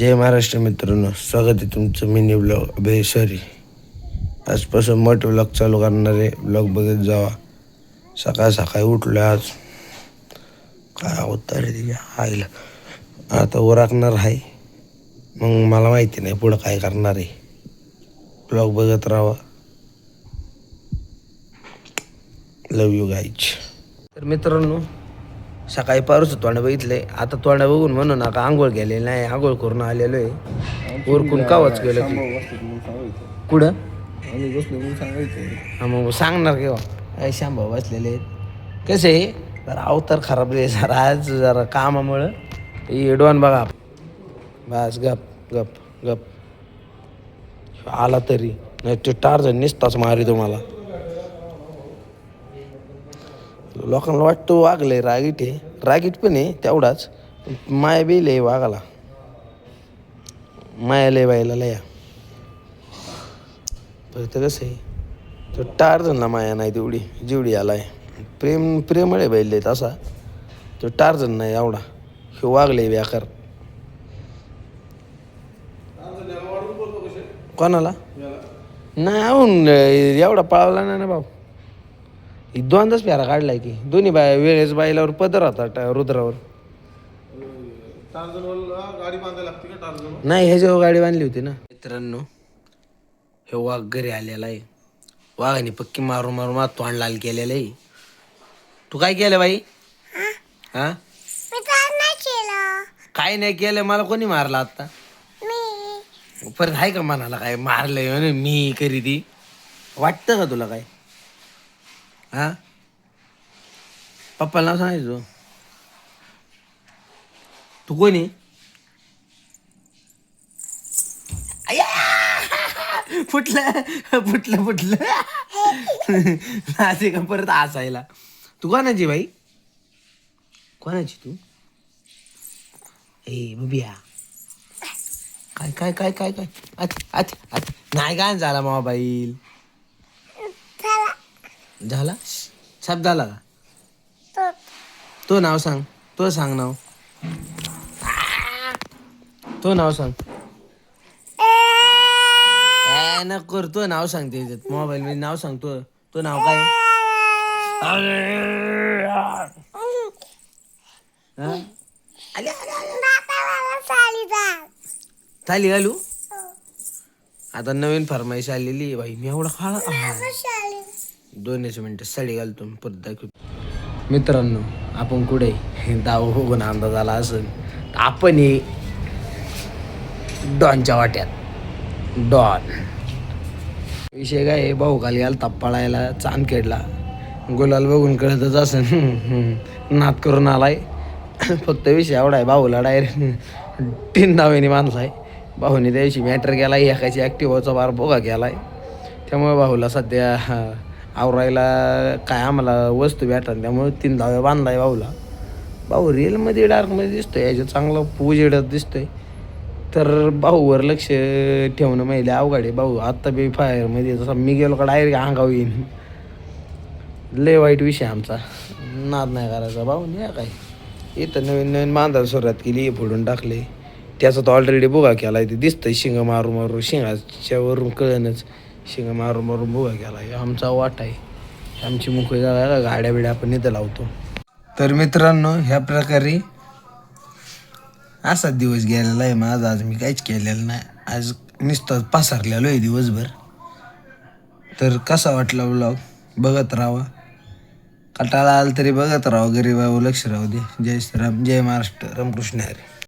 जय महाराष्ट्र मित्रांनो स्वागत आहे तुमचं. Mini blog. सॉरी आजपासून मठ ब्लॉग चालू करणारे ब्लॉग बघत जावा. सकाळ सकाळी उठलो आज. काय होतं रे तिच्या आईला. आता उराकणार आहे. मग मला माहिती नाही पुढं काय करणार आहे. ब्लॉग बघत राहावा. लव यू गाईच तर मित्रांनो सकाळी परस तोंड बघितलंय आता तोंड बघून म्हणू नका आंघोळ गेलेली नाही आंघोळ करून आलेलो आहे. उरकून कावच गेलो की कुठं? हा मग सांगणार किंवा काय शांभाऊ बसलेले आहेत. कसे? जरा अवतार खराब रे जरा आज जरा कामामुळं. हे डोन बघा. बस गप गप गप. आला तरी. नाही ते टारजण निसताच मारी तुम्हाला. लोकांना वाटतं वागले रागीटे रागीट पण आहे तेवढाच. माया बी लय वागाला. माया लय व्हायला लया. परत कसं आहे? तो टारजणला माया नाही तेवढी जेवढी आलाय. प्रेम प्रेमळ आहे बैल लय तसा तो टारजण नाही एवढा. हे वागले व्याकार. कोणाला? नाही ahun एवढा पाळवला नाही ना भाऊ. दोनदाच प्यारा काढलाय की. दोन्ही बाय वेळेस बायलावर पदर होता टा- रुद्रावर. नाही ह्याच्यावर गाडी बांधली होती ना. मित्रांनो हे वाघ घरी आलेला आहे. वाघाने पक्की मारून मारून मला तोंड लाल केलेलं आहे. तू काय केलं बाई? हा? मी तर नाही केलं काय नाही केलं मला कोणी मारला आता? मी. परत आहे का मनाला काय? मारलंय म्हणे मी करी ती वाटतं का तुला काय? हा? पप्पाला नाव सांगायचो तू? कोणी फुटलं. फुटलं फुटलं. असे का परत हसायला. तू कोणाची बाई? कोणाची तू? ए बुबिया. काय काय काय काय काय? अच्छा अच्छा अच्छा नाही काय झाला मोबाईल झाला? शब्द झाला का? तो तो नाव सांग. तो सांग नाव. तो नाव सांग. ए. न कर. तो नाव सांग त्याच्यात मोबाईल मध्ये नाव सांग तो. तो नाव काय? हा? चाली चाली घालू आता नवीन फरमाईश आलेली आहे बाई. मी एवढा चाली दोनच मिनटं साडी घालतो आणि परत दाखवतो मित्रांनो आपण कुठे? दाव होऊन अंदाज आला असेल. आपण हे डॉनच्या वाट्यात. डॉन. विषय काय आहे, भाऊ खाली आला पळायला चांदखेडला. गुलाल बघून कळतच असेल. नात करून आलाय. फक्त विषय एवढा आहे भाऊला डायरेक्ट तीन दावेने माणसाय भाऊने त्या दिवशी मॅटर केलाय एकाची ॲक्टिवाचा बार बोगा केलाय. त्यामुळे भाऊला सध्या आवरायला काय आम्हाला वस्तू भेटतात त्यामुळे तीन धावे बांधलाय भाऊला. भाऊ रिअलमध्ये डार्कमध्ये दिसतोय याच्या चांगला पूजेडत दिसतोय. तर भाऊवर लक्ष ठेवणं महिले अवघड आहे भाऊ. आत्ता बी फायरमध्ये जसा मी गेलो का डायरेक्ट अंगावर येईन. लय वाईट विषय आमचा. नाद नाही करायचा भाऊ नाही काय इथं नवीन नवीन बांधायला सुरुवात केली हे फोडून टाकले. त्याचा तर ऑलरेडी बुगा केला ते दिसतंय शिंग मारू मारू शिंगाच्यावरून कळणच. शिंग मारून मारून बुगा केला. आमचा वाट आहे. आमची मुकळी जागा का गाड्या बिड्या आपण इथं लावतो. तर मित्रांनो ह्या प्रकारे असाच दिवस गेलेला आहे. माझा आज मी काहीच केलेलं नाही. आज नुसतं पसरलेलो आहे दिवसभर. तर कसा वाटला ब्लॉग बघत राहावा कटाळा आला तरी बघत राहा. गरीबावर लक्ष राहू दे. जय श्रीराम जय महाराष्ट्र. रामकृष्ण हरी.